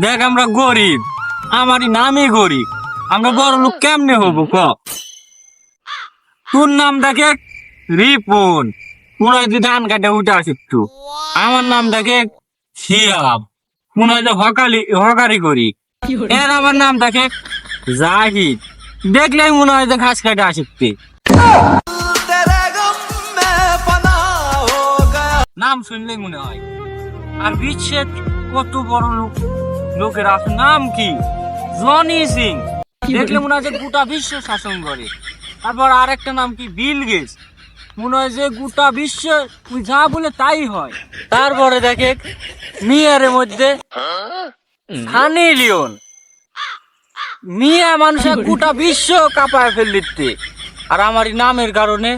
দেখ, আমরা গরিব। আমারই নামই গরিব। আমরা বড় লোক কেমনে হব ক? তোর নাম দেখে রিপন। হয় তুই ধান কাটে উঠে আসিস একটু। আমার নাম দেখে শিয়াব। মনে হয় যে হকালি, হকারি করি। এর আমার নাম দেখে জাহিদ। দেখলেই মনে হয় যে ঘাস কাটে আসিস নাম শুনলেই মনে হয়। আর বিশ্বের কত বড় লোক। লোকের নাম কি? Johnny Sins. দেখলে মনে হয় যে গোটা বিশ্ব শাসন করে। তারপর আর একটা নাম কি? Bill Gates. মনে হয় যে গোটা বিশ্ব তুই যা বলে তাই হয়। তারপরে দেখে মিয়ারের মধ্যে সানি লিওন। মিয়া মানুষের গোটা বিশ্ব কাঁপায় ফেল দিতে আর আমার নামের কারণে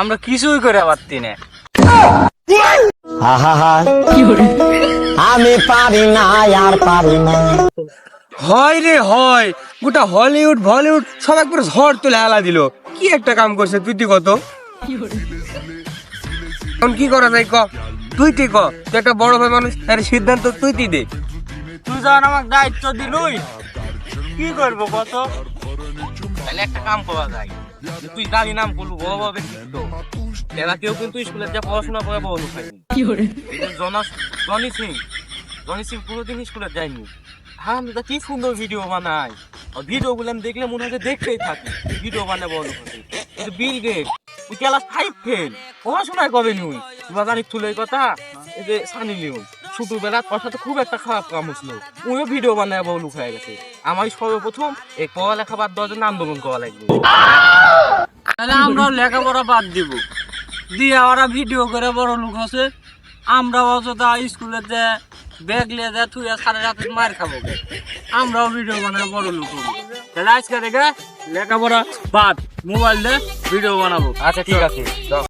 আমরা কিছুই করে পারতি না। হা হা আহা আমি পারি না আর পারি না। হয় রে হয় গোটা হলিউড বলিউড সব একবার ঝড় তুলে হেলা দিল। কি একটা কাম করছে তুই তুই কত? এখন কি করা যায় ক? তুই তুই ক। তুই একটা বড় ভাই মানুষ তার সিদ্ধান্ত তুই তুই দে। তুই যখন আমাকে দায়িত্ব দিলুই। কি করব কত? তাহলে একটা কাম করা যায়। তুই দাদি নাম বলব বড় বড় ব্যক্তিত্ব। এরা কেউ কিন্তু স্কুলে যা পড়াশোনা করে বড় লোক জনাস জনি সিং জনি সিং কোনোদিন স্কুলে যায়নি। হ্যাঁ আমি কি সুন্দর ভিডিও বানাই ভিডিও গুলো আমি দেখলে মনে হয় দেখতেই থাকি। ভিডিও বানায় বড় কিন্তু বিল গেট তুই ক্লাস ফাইভ ফেল পড়াশোনায় কবে নুই তুই জানি তুলের কথা, এই যে সানি লিওন ছোটবেলা তোর সাথে খুব একটা খারাপ কাম হচ্ছিল ওইও ভিডিও বানায় বড় লোক হয়ে গেছে। আমার সর্বপ্রথম এই পড়ালেখা বাদ দেওয়ার জন্য আন্দোলন করা লাগবে। তাহলে আমরাও লেখাপড়া বাদ দিব। দিয়ে ওরা ভিডিও করে বড় লোক হচ্ছে। আমরা অযথা স্কুলে যে ব্যাগ লে যা তুই সাড়ে রাতে মার খাব। আমরাও ভিডিও বানাবো বড় লোক তাহলে আজকে দেখে লেখাপড়া বাদ মোবাইল দিয়ে ভিডিও বানাবো। আচ্ছা ঠিক আছে।